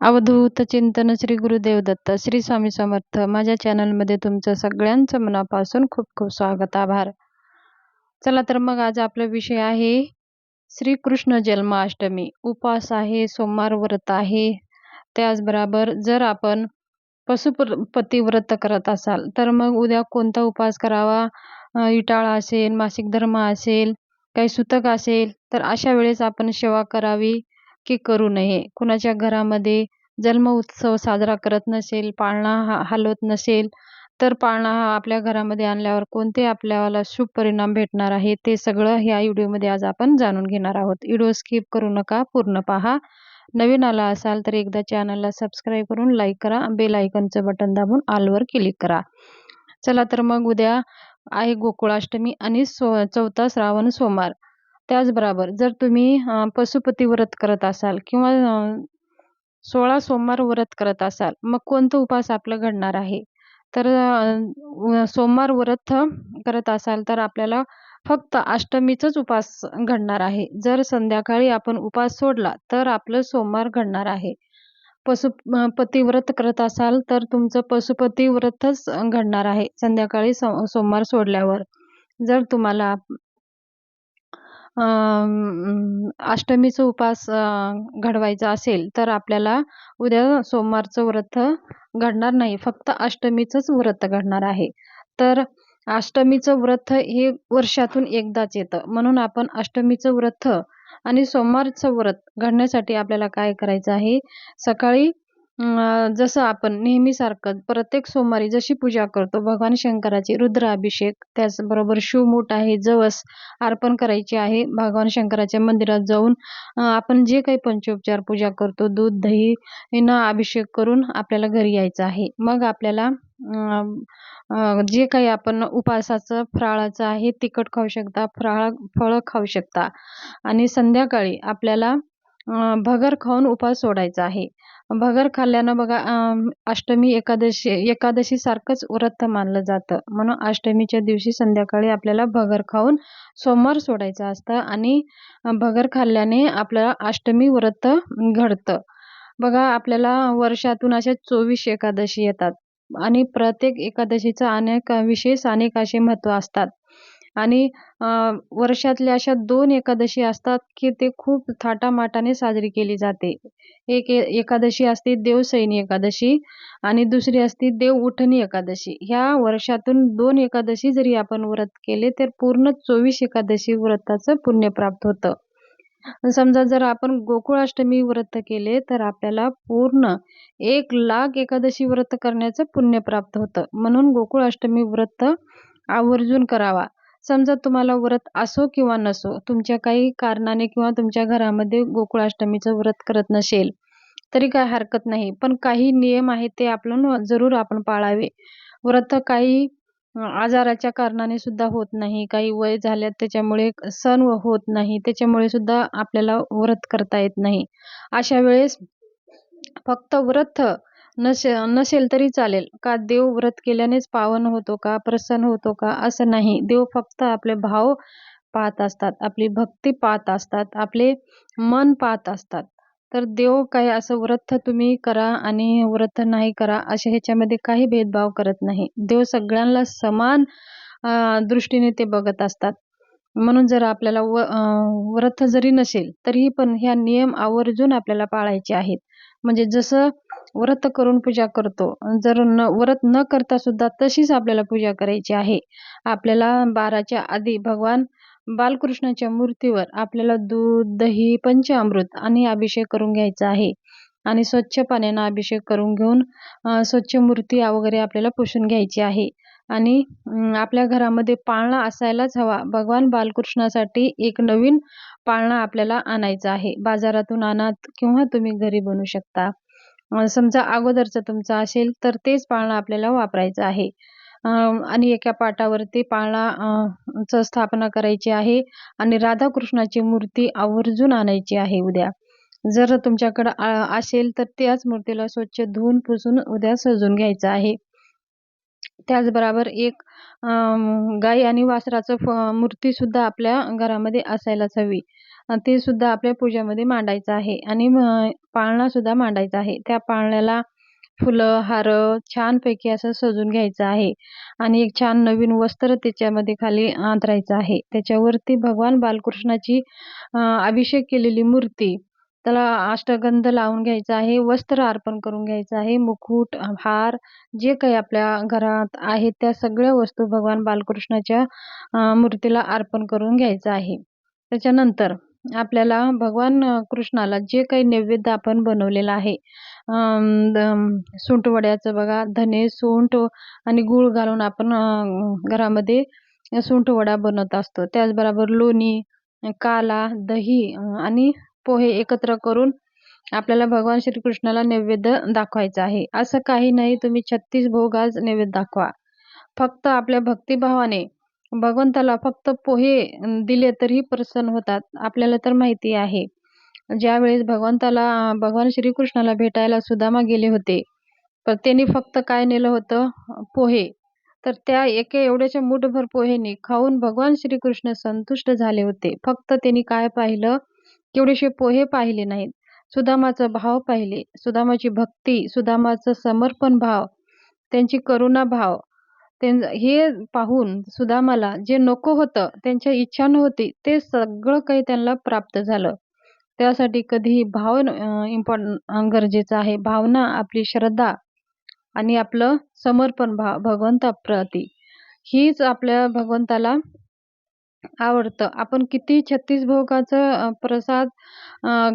अवधूत चिंतन श्री गुरुदेव दत्त श्री स्वामी समर्थ. माझ्या चॅनलमध्ये तुमचं सगळ्यांचं मनापासून खूप खूप स्वागत आभार. चला तर मग आज आपला विषय आहे श्रीकृष्ण जन्माष्टमी. उपास आहे सोमवार व्रत आहे. त्याचबरोबर जर आपण पशुपती व्रत करत असाल तर मग उद्या कोणता उपास करावा? इटाळा असेल मासिक धर्म असेल काही सुतक असेल तर अशा वेळेस आपण सेवा करावी. की करू नये. कुणाच्या घरामध्ये जन्म उत्सव साजरा करत नसेल पाळणा हा हलवत नसेल तर पाळणा हा आपल्या घरामध्ये आणल्यावर कोणते आपल्याला शुभ परिणाम भेटणार आहे ते सगळं ह्या व्हिडिओमध्ये आज आपण जाणून घेणार आहोत. व्हिडिओ स्किप करू नका पूर्ण पहा. नवीन आला असाल तर एकदा चॅनलला सबस्क्राईब करून लाईक करा बेल आयकनचं बटन दाबून ऑलवर क्लिक करा. चला तर मग उद्या आहे गोकुळाष्टमी आणि सो चौथा श्रावण सोमवार. त्याचबरोबर जर तुम्ही पशुपती व्रत करत असाल किंवा सोळा सोमवार व्रत करत असाल मग कोणतं उपास आपलं घडणार आहे? तर सोमवार व्रत करत असाल तर आपल्याला फक्त अष्टमीचाच उपास घडणार आहे. जर संध्याकाळी आपण उपास सोडला तर आपलं सोमवार घडणार आहे. पशुपती व्रत करत असाल तर तुमचं पशुपती व्रतच घडणार आहे संध्याकाळी सोमवार सोडल्यावर. जर तुम्हाला अष्टमीचा उपास घडवायचा असेल तर आपल्याला उद्या सोमवारचं व्रत घडणार नाही. फक्त अष्टमीचंच व्रत घडणार आहे. तर अष्टमीचं व्रत हे वर्षातून एकदाच येतं. म्हणून आपण अष्टमीचं व्रत आणि सोमवारचं व्रत घडण्यासाठी आपल्याला काय करायचं आहे? सकाळी जसं आपण नेहमीसारखं प्रत्येक सोमवारी जशी पूजा करतो भगवान शंकराची रुद्राभिषेक त्याचबरोबर शिवमूठ आहे जवस अर्पण करायची आहे भगवान शंकराच्या मंदिरात जाऊन आपण जे काही पंचोपचार पूजा करतो दूध दही यांना अभिषेक करून आपल्याला घरी यायचं आहे. मग आपल्याला जे काही आपण उपासाचं फराळाचं आहे तिखट खाऊ शकता फराळ फळं खाऊ शकता. आणि संध्याकाळी आपल्याला भगर खाऊन उपास सोडायचा आहे. भगर खाल्ल्यानं बघा अष्टमी एकादशी एकादशी सारखंच व्रत मानलं जातं. म्हणून अष्टमीच्या दिवशी संध्याकाळी आपल्याला भगर खाऊन सोमवार सोडायचं असतं आणि भगर खाल्ल्याने आपल्याला अष्टमी व्रत घडतं. बघा आपल्याला वर्षातून अशा चोवीस एकादशी येतात आणि प्रत्येक एकादशीचं अनेक विशेष अनेक असे महत्त्व असतात. आणि वर्षातल्या अशा दोन एकादशी असतात की ते खूप थाटामाटाने साजरी केली जाते. एक एकादशी असते देवसैनी एकादशी आणि दुसरी असते देव उठणी एकादशी. ह्या वर्षातून दोन एकादशी जरी आपण व्रत केले तर पूर्ण चोवीस एकादशी व्रताचं पुण्य प्राप्त होतं. समजा जर आपण गोकुळाष्टमी व्रत केले तर आपल्याला पूर्ण एक लाख एकादशी व्रत करण्याचं पुण्य प्राप्त होतं. म्हणून गोकुळाष्टमी व्रत आवर्जून करावा. समजा तुम्हाला व्रत असो किंवा नसो तुमच्या काही कारणाने किंवा तुमच्या घरामध्ये गोकुळाष्टमीचं व्रत करत नसेल तरी काय हरकत नाही. पण काही नियम आहेत ते आपण जरूर आपण पाळावे. व्रत काही आजाराच्या कारणाने सुद्धा होत नाही. काही वय झाल्यात त्याच्यामुळे सण होत नाही. त्याच्यामुळे सुद्धा आपल्याला व्रत करता येत नाही. अशा वेळेस फक्त व्रत नसे नसेल तरी चालेल. का देव व्रत केल्यानेच पावन होतो का प्रसन्न होतो का असं नाही. देव फक्त आपले भाव पाहत असतात आपली भक्ती पाहत असतात आपले मन पाहत असतात. तर देव काय असं व्रत तुम्ही करा आणि व्रत नाही करा असे ह्याच्यामध्ये काही भेदभाव करत नाही. देव सगळ्यांना समान दृष्टीने ते बघत असतात. म्हणून जर आपल्याला व व्रत जरी नसेल तरीही पण ह्या नियम आवर्जून आपल्याला पाळायचे आहेत. म्हणजे जसं व्रत करून पूजा करतो. जर न व्रत न करता सुद्धा तशीच आपल्याला पूजा करायची आहे. आपल्याला बाराच्या आधी भगवान बालकृष्णाच्या मूर्तीवर आपल्याला दूध दही पंचामृत आणि अभिषेक करून घ्यायचा आहे. आणि स्वच्छ पाण्यानं अभिषेक करून घेऊन स्वच्छ मूर्ती वगैरे आपल्याला पुसून घ्यायची आहे. आणि आपल्या घरामध्ये पाळणा असायलाच हवा. भगवान बालकृष्णासाठी एक नवीन पाळणा आपल्याला आणायचा आहे. बाजारातून आणा किंवा तुम्ही घरी बनवू शकता. समजा अगोदरचं तुमचं असेल तर तेच पाळणा आपल्याला वापरायचं आहे. आणि एका पाटावरती पाळणा च स्थापना करायची आहे आणि राधाकृष्णाची मूर्ती आवर्जून आणायची आहे उद्या. जर तुमच्याकडं असेल तर त्याच मूर्तीला स्वच्छ धुवून पुसून उद्या सजून घ्यायचं आहे. त्याचबरोबर एक गाई आणि वासराचं मूर्ती सुद्धा आपल्या घरामध्ये असायलाच हवी. ते सुद्धा आपल्या पूजेमध्ये मांडायचं आहे आणि पाळणा पाळणासुद्धा मांडायचा आहे. त्या पाळण्याला फुलं, हारं छानपैकी असं सजवून घ्यायचं आहे आणि एक छान नवीन वस्त्र त्याच्यामध्ये खाली आंतरायचं आहे. त्याच्यावरती भगवान बालकृष्णाची अभिषेक केलेली मूर्ती, त्याला अष्टगंध लावून घ्यायचा आहे, वस्त्र अर्पण करून घ्यायचं आहे, मुकुट, हार जे काही आपल्या घरात आहे त्या सगळ्या वस्तू भगवान बालकृष्णाच्या मूर्तीला अर्पण करून घ्यायचं आहे. त्याच्यानंतर आपल्याला भगवान कृष्णाला जे काही नैवेद्य आपण बनवलेलं आहे द सुंठवड्याचं बघा धने, सुंठ आणि गूळ घालून आपण घरामध्ये सुंठवडा बनवत असतो. त्याचबरोबर लोणी, काला, दही आणि पोहे एकत्र करून आपल्याला भगवान श्रीकृष्णाला नैवेद्य दाखवायचं आहे. असं काही नाही तुम्ही 36 भोग आज नैवेद्य दाखवा. फक्त आपल्या भक्तिभावाने भगवंताला फक्त पोहे दिले तरी प्रसन्न होतात. आपल्याला तर माहिती आहे. ज्यावेळेस भगवंताला भगवान श्रीकृष्णाला भेटायला सुदामा गेले होते. तर त्यांनी फक्त काय नेलं होतं? पोहे. तर त्या एके एवढ्याच्या मूठभर पोहेने खाऊन भगवान श्रीकृष्ण संतुष्ट झाले होते. फक्त त्यांनी काय पाहिलं? तेवढेसे पोहे पाहिले नाहीत. सुदामाचा भाव पाहिले. सुदामाची भक्ती, सुदामाचं समर्पण भाव, त्यांची करुणा भाव त्यां हे पाहून सुदामाला जे नको होतं, त्यांच्या इच्छा नव्हती, ते सगळं काही त्यांना प्राप्त झालं. त्यासाठी कधीही भाव इम्पॉर्ट गरजेचं आहे. भावना, आपली श्रद्धा आणि आपलं समर्पण भाव भगवंताप्रती हीच आपल्या भगवंताला आवडतं. आपण किती 36 भोगाचं प्रसाद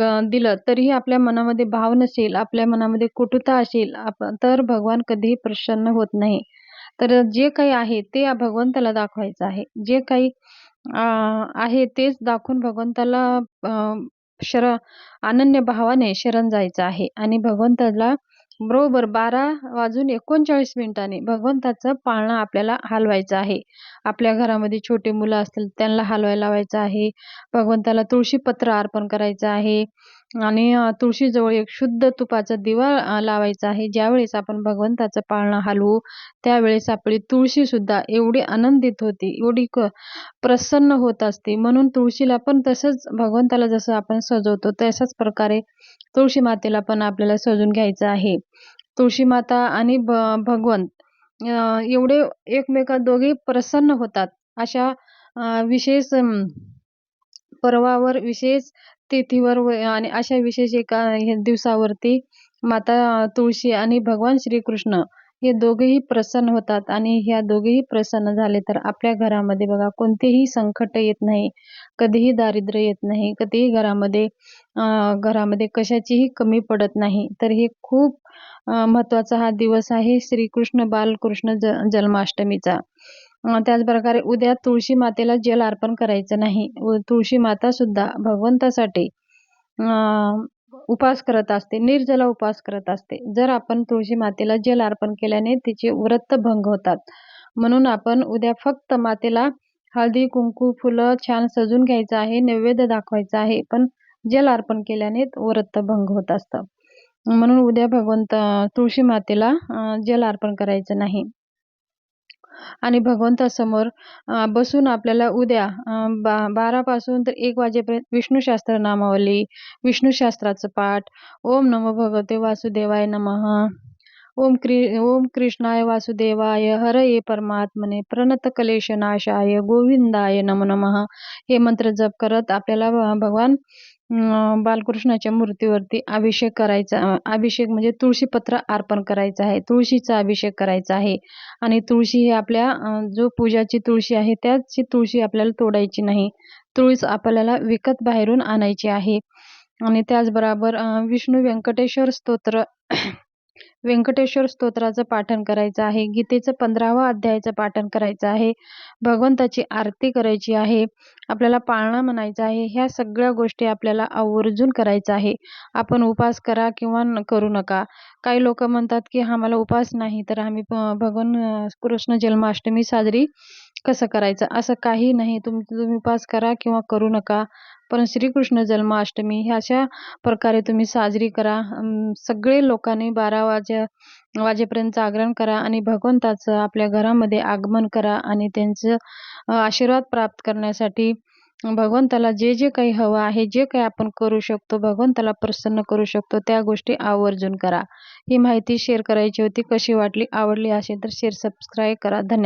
ग दिलं तरीही आपल्या मनामध्ये भाव नसेल, आपल्या मनामध्ये कुटुता असेल, आप तर भगवान कधीही प्रसन्न होत नाही. तर जे काही आहे ते या भगवंताला दाखवायचं आहे. जे काही आहे तेच दाखवून भगवंताला शर अनन्य भावाने शरण जायचं आहे आणि भगवंताला बरोबर 12 वाजून 39 मिनिटांनी भगवंताचं पाळणा आपल्याला हलवायचं आहे. आपल्या घरामध्ये छोटे मुलं असतील त्यांना हलवायला लावायचं आहे. भगवंताला तुळशीपत्र अर्पण करायचं आहे आणि तुळशीजवळ एक शुद्ध तुपाचा दिवा लावायचा आहे. ज्यावेळेस आपण भगवंताचं पाळणा हलवू, त्यावेळेस आपली तुळशीसुद्धा एवढी आनंदित होते, एवढी क प्रसन्न होत असते. म्हणून तुळशीला पण तसंच भगवंताला जसं आपण सजवतो, तशाच प्रकारे तुळशी मातेला पण आपल्याला सजून घ्यायचं आहे. तुळशी माता आणि भ भगवंत एवढे एकमेका दोघे प्रसन्न होतात. अशा विशेष पर्वावर, विशेष तिथीवर व आणि अशा विशेष एका हे दिवसावरती माता तुळशी आणि भगवान श्रीकृष्ण हे दोघेही प्रसन्न होतात आणि ह्या दोघेही प्रसन्न झाले तर आपल्या घरामध्ये बघा कोणतेही संकट येत नाही, कधीही दारिद्र्य येत नाही, कधीही घरामध्ये घरामध्ये कशाचीही कमी पडत नाही. तर हे खूप महत्त्वाचा महत्त्वाचा हा दिवस आहे श्रीकृष्ण बालकृष्ण ज जन्माष्टमीचा. त्याचप्रकारे उद्या तुळशी मातेला जल अर्पण करायचं नाही. तुळशी माता सुद्धा भगवंतासाठी उपास करत असते, निर्जला उपवास करत असते. जर आपण तुळशी मातेला जल अर्पण केल्याने तिचे व्रत भंग होतात. म्हणून आपण उद्या फक्त मातेला हळदी, कुंकू, फुलं छान सजवून घ्यायचं आहे, नैवेद्य दाखवायचा आहे. पण जल अर्पण केल्याने व्रत भंग होत असतं. म्हणून उद्या भगवंत तुळशी मातेला जल अर्पण करायचं नाही. आणि भगवंतासमोर बसून आपल्याला उद्या बारा बा 12 पासून तर एक वाजेपर्यंत विष्णू सहस्त्रनामावली, विष्णू सहस्त्राचं पाठ, ओम नमो भगवते वासुदेवाय नमः, ओम क्री ओम कृष्णाय वासुदेवाय, हरये परमात्मने, प्रणत कलेश नाशाय गोविंदाय नमो नमः. हे मंत्र जप करत आपल्याला भगवान बालकृष्णाच्या मूर्तीवरती अभिषेक करायचा अभिषेक म्हणजे तुळशीपत्र अर्पण करायचं आहे. तुळशीचा अभिषेक करायचा आहे आणि तुळशी ही आपल्या जो पूजाची तुळशी आहे त्याची तुळशी आपल्याला तोडायची नाही. तुळस आपल्याला विकत बाहेरून आणायची आहे आणि त्याचबरोबर विष्णू व्यंकटेश्वर स्तोत्र व्यंकटेश्वर स्तोत्राचं पाठन करायचं आहे. गीतेचं 15वा अध्यायाचं पाठन करायचं आहे. भगवंताची आरती करायची आहे. आपल्याला पाळणा म्हणायचा आहे. ह्या सगळ्या गोष्टी आपल्याला आवर्जून करायचं आहे. आपण उपास करा किंवा न करू नका. काही लोक म्हणतात, की आम्हाला उपास नाही तर आम्ही भगवान कृष्ण जन्माष्टमी साजरी कसं करायचं? असं काही नाही. तुम तुम्ही उपास करा किंवा करू नका. पण श्रीकृष्ण जन्माष्टमी ह्या अशा प्रकारे तुम्ही साजरी करा. सगळे लोकांनी 12 वाजे वाजेपर्यंत जागरण करा आणि भगवंताचं आपल्या घरामध्ये आगमन करा आणि त्यांचं आशीर्वाद प्राप्त करण्यासाठी भगवंताला जे जे काही हवं आहे जे काही आपण करू शकतो भगवंताला प्रसन्न करू शकतो त्या गोष्टी आवर्जून करा. ही माहिती शेअर करायची होती. कशी वाटली आवडली असेल तर शेअर सबस्क्राईब करा. धन्यवाद.